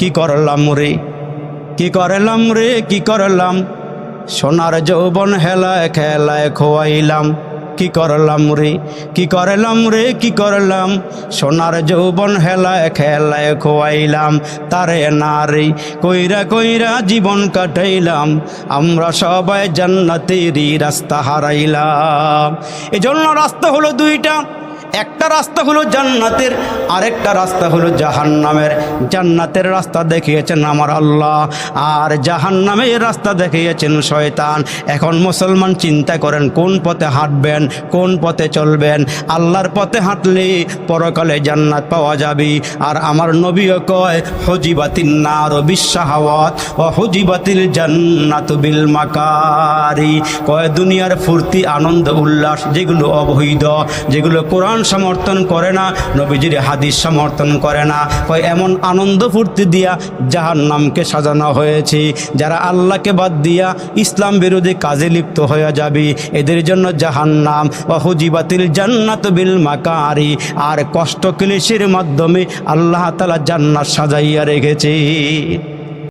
কি করলাম রে? কি করলাম রে? কি করলাম? সোনার যৌবন হেলায় খেলায় খোয়াইলাম। কি করলাম রে? কি করলাম রে? কি করলাম? সোনার যৌবন হেলায় খেলায় খোয়াইলাম। তারে না রে, কইরা কইরা জীবন কাটাইলাম। আমরা সবাই জান্নাতেরই রাস্তা হারাইলাম। এজন্য রাস্তা হলো দুইটা। একটা রাস্তা হলো জান্নাতের, আরেকটা রাস্তা হলো জাহান্নামের। জান্নাতের রাস্তা দেখিয়েছেন আমার আল্লাহ, আর জাহান্নামের রাস্তা দেখিয়েছেন শয়তান। এখন মুসলমান চিন্তা করেন, কোন পথে হাঁটবেন, কোন পথে চলবেন? আল্লাহর পথে হাঁটলে পরকালে জান্নাত পাওয়া যাবে। আর আমার নবীও কয়, হজিবাতিন নার বিশ্বাহাওয়াত ও হজিবাতিল জান্নাত বিল মাকারি। কয়, দুনিয়ার ফুর্তি, আনন্দ, উল্লাস যেগুলো অবৈধ, যেগুলো কোরআন সমর্থন করে না, নবীজির হাদিস সমর্থন করে না। কয়, এমন আনন্দ ফুর্তি দিয়া যাহার নামকে সাজানো হয়েছে, যারা আল্লাহকে বাদ দিয়া ইসলাম বিরোধী কাজে লিপ্ত হয়ে যাবে। এদের জন্য জাহান্নাম নাম হুজিবাতিল জান্নাত বিল মাকারি। আর কষ্ট ক্লেশের মাধ্যমে আল্লাহ তালা জান্নাত সাজাইয়া রেখেছে।